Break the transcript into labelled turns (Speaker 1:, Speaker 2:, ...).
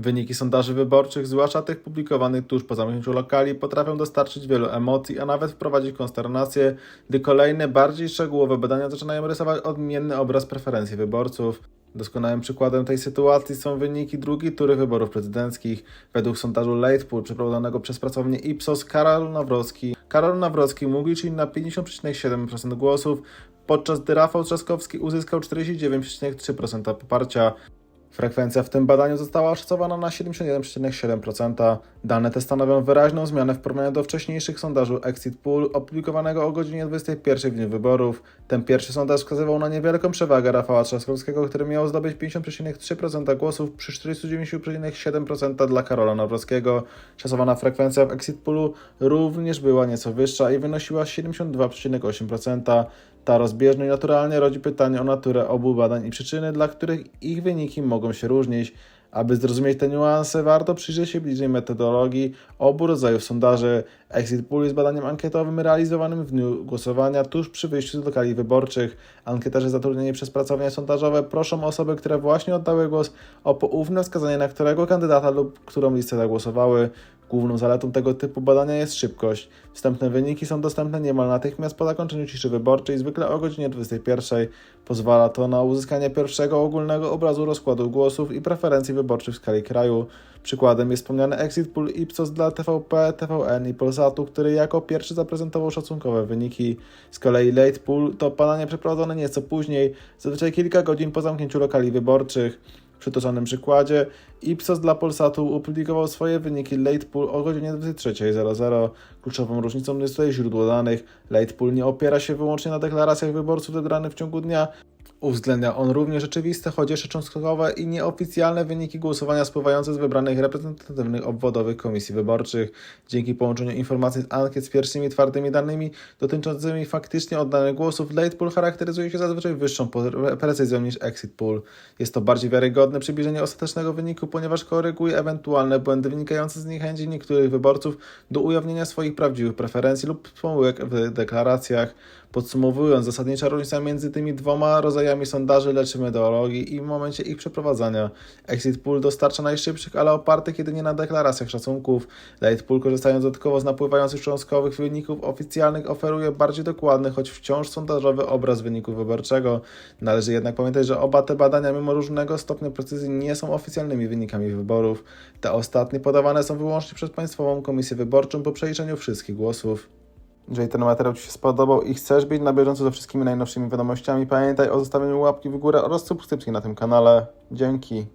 Speaker 1: Wyniki sondaży wyborczych, zwłaszcza tych publikowanych tuż po zamknięciu lokali, potrafią dostarczyć wielu emocji, a nawet wprowadzić konsternację, gdy kolejne, bardziej szczegółowe badania zaczynają rysować odmienny obraz preferencji wyborców. Doskonałym przykładem tej sytuacji są wyniki drugiej tury wyborów prezydenckich. Według sondażu Latepool przeprowadzonego przez pracownię Ipsos Karol Nawrocki, Karol Nawrocki mógł liczyć na 50,7% głosów, podczas gdy Rafał Trzaskowski uzyskał 49,3% poparcia. Frekwencja w tym badaniu została oszacowana na 71,7%. Dane te stanowią wyraźną zmianę w porównaniu do wcześniejszych sondażu Exit Poll opublikowanego o godzinie 21 w dniu wyborów. Ten pierwszy sondaż wskazywał na niewielką przewagę Rafała Trzaskowskiego, który miał zdobyć 50,3% głosów przy 49,7% dla Karola Nawrockiego. Szacowana frekwencja w Exit Pollu również była nieco wyższa i wynosiła 72,8%. Ta rozbieżność naturalnie rodzi pytanie o naturę obu badań i przyczyny, dla których ich wyniki mogą się różnić. Aby zrozumieć te niuanse, warto przyjrzeć się bliżej metodologii obu rodzajów sondaży. Exit Poll jest badaniem ankietowym realizowanym w dniu głosowania tuż przy wyjściu z lokali wyborczych. Ankieterzy zatrudnieni przez pracownie sondażowe proszą osoby, które właśnie oddały głos, o poufne wskazanie, na którego kandydata lub którą listę zagłosowały. Główną zaletą tego typu badania jest szybkość. Wstępne wyniki są dostępne niemal natychmiast po zakończeniu ciszy wyborczej, zwykle o godzinie 21. Pozwala to na uzyskanie pierwszego ogólnego obrazu rozkładu głosów i preferencji wyborczych w skali kraju. Przykładem jest wspomniany Exit Poll Ipsos dla TVP, TVN i Polsatu, który jako pierwszy zaprezentował szacunkowe wyniki. Z kolei Late Poll to badanie przeprowadzone nieco później, zazwyczaj kilka godzin po zamknięciu lokali wyborczych. Przytoczonym przykładzie Ipsos dla Polsatu opublikował swoje wyniki Late Pool o godzinie 23.00. Kluczową różnicą jest tutaj źródło danych. Late Pool nie opiera się wyłącznie na deklaracjach wyborców wybranych w ciągu dnia. Uwzględnia on również rzeczywiste, choć jeszcze cząstkowe i nieoficjalne wyniki głosowania spływające z wybranych reprezentatywnych obwodowych komisji wyborczych. Dzięki połączeniu informacji z ankiet z pierwszymi twardymi danymi dotyczącymi faktycznie oddanych głosów, Late Pool charakteryzuje się zazwyczaj wyższą pre- precyzją niż Exit Pool. Jest to bardziej wiarygodne przybliżenie ostatecznego wyniku, ponieważ koryguje ewentualne błędy wynikające z niechęci niektórych wyborców do ujawnienia swoich prawdziwych preferencji lub pomyłek w deklaracjach. Podsumowując, zasadnicza różnica między tymi dwoma rodzajami sondaży leczy metodologii i w momencie ich przeprowadzania. Exit Pool dostarcza najszybszych, ale opartych jedynie na deklaracjach szacunków. Late Pool, korzystając dodatkowo z napływających cząstkowych wyników oficjalnych, oferuje bardziej dokładny, choć wciąż sondażowy obraz wyniku wyborczego. Należy jednak pamiętać, że oba te badania, mimo różnego stopnia precyzji, nie są oficjalnymi wynikami wyborów. Te ostatnie podawane są wyłącznie przez Państwową Komisję Wyborczą po przeliczeniu wszystkich głosów. Jeżeli ten materiał Ci się spodobał i chcesz być na bieżąco ze wszystkimi najnowszymi wiadomościami, pamiętaj o zostawieniu łapki w górę oraz subskrypcji na tym kanale. Dzięki.